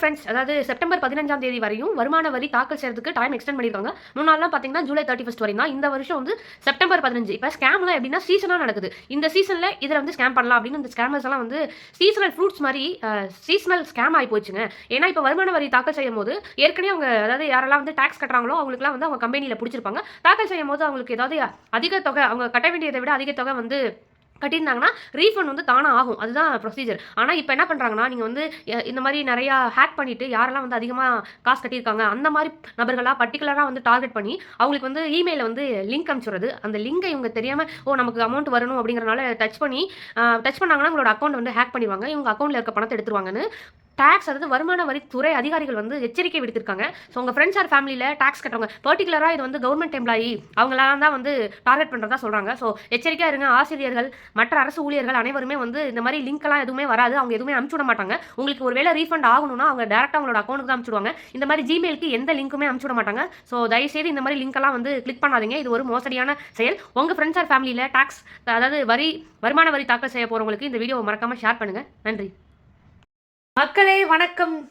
Friends அதாவது September பதினஞ்சாம் தேதி வரையும் வருமான வரி தாக்கல் செய்யறதுக்கு டைம் எக்ஸ்டெண்ட் பண்ணியிருக்காங்க. முன்னாள்லாம் பார்த்தீங்கன்னா ஜூலை தேர்ட்டி ஃபஸ்ட் வரையும் தான். இந்த வருஷம் வந்து செப்டம்பர் பதினஞ்சு. இப்போ ஸ்கேம்லாம் எப்படின்னா சீசனாக நடக்குது. இந்த சீசனில் இதில் வந்து ஸ்கேம் பண்ணலாம் அப்படின்னு இந்த ஸ்கேமர்ஸ் எல்லாம் வந்து சீசனல் ஃப்ரூட்ஸ் மாதிரி சீசனல் ஸ்கேம் ஆகி போச்சுங்க ஏன்னா இப்போ வருமான வரி தாக்கல் செய்யும் போது ஏற்கனவே அவங்க அதாவது யாரெல்லாம் வந்து டேக்ஸ் கட்டுறாங்களோ அவங்களுக்குலாம் வந்து அவங்க கம்பெனியில் பிடிச்சிருப்பாங்க. தாக்கல் செய்யும் போது அவங்களுக்கு ஏதாவது அதிக தொகை அவங்க கட்ட வேண்டியதை விட அதிக தொகை வந்து கட்டியிருந்தாங்கன்னா ரீஃபண்ட் வந்து தானாக ஆகும். அதுதான் ப்ரொசீஜர் ஆனால் இப்போ என்ன பண்ணுறாங்கன்னா நீங்கள் வந்து இந்த மாதிரி நிறையா ஹேக் பண்ணிவிட்டு யாரெல்லாம் வந்து அதிகமாக காசு கட்டியிருக்காங்க அந்த மாதிரி நபர்களாக பர்டிகுலராக வந்து டார்கெட் பண்ணி அவங்களுக்கு வந்து இமெயிலில் வந்து லிங்க் அனுப்பிச்சுறது அந்த லிங்கை இவங்க தெரியாமல் ஓ நமக்கு அமௌண்ட் வரணும் அப்படிங்கிறனால டச் பண்ணி டச் பண்ணாங்கன்னா உங்களோட அக்கௌண்ட் வந்து ஹேக் பண்ணிடுவாங்க. இவங்க அக்கௌண்ட்டில் இருக்க பணத்தை எடுத்துருவாங்கன்னு. டேக்ஸ் அதாவது வருமான வரித்துறை அதிகாரிகள் வந்து எச்சரிக்கை விடுத்திருக்காங்க. ஸோ உங்கள் ஃப்ரெண்ட்ஸ் ஆர் ஃபேமிலியில் டேக்ஸ் கட்டுறவங்க பர்டிகுலராக இது வந்து கவர்மெண்ட் எம்ப்ளாயி அவங்களாம் தான் வந்து டார்கெட் பண்ணுறதா சொல்கிறாங்க ஸோ எச்சரிக்கையாக இருங்க. ஆசிரியர்கள் மற்ற அரசு ஊழியர்கள் அனைவருமே வந்து இந்த மாதிரி லிங்க்லாம் எதுவுமே வராது. அவங்க எதுவுமே அனுப்பிச்சு விட மாட்டாங்க. உங்களுக்கு ஒரு வேலை ரீஃபண்ட் ஆகணும்னா அவங்க டேரெக்டாக அவங்களோட அக்கௌண்ட்டுக்கு தான் அனுப்பிச்சுடுவாங்க இந்த மாதிரி ஜிமெயிலுக்கு எந்த லிங்க்குமே அனுப்பிச்சு விட மாட்டாங்க. ஸோ தயவுசெய்து இந்த மாதிரி லிங்க்கெல்லாம் வந்து கிளிக் பண்ணாதீங்க. இது ஒரு மோசடியான செயல். உங்கள் ஃப்ரெண்ட்ஸ் ஆர் ஃபேமிலியில் டேக்ஸ் அதாவது வரி வருமான வரி தாக்கல் செய்ய போகிறவங்களுக்கு இந்த வீடியோவை மறக்காமல் ஷேர் பண்ணுங்கள் நன்றி. மக்களே வணக்கம்.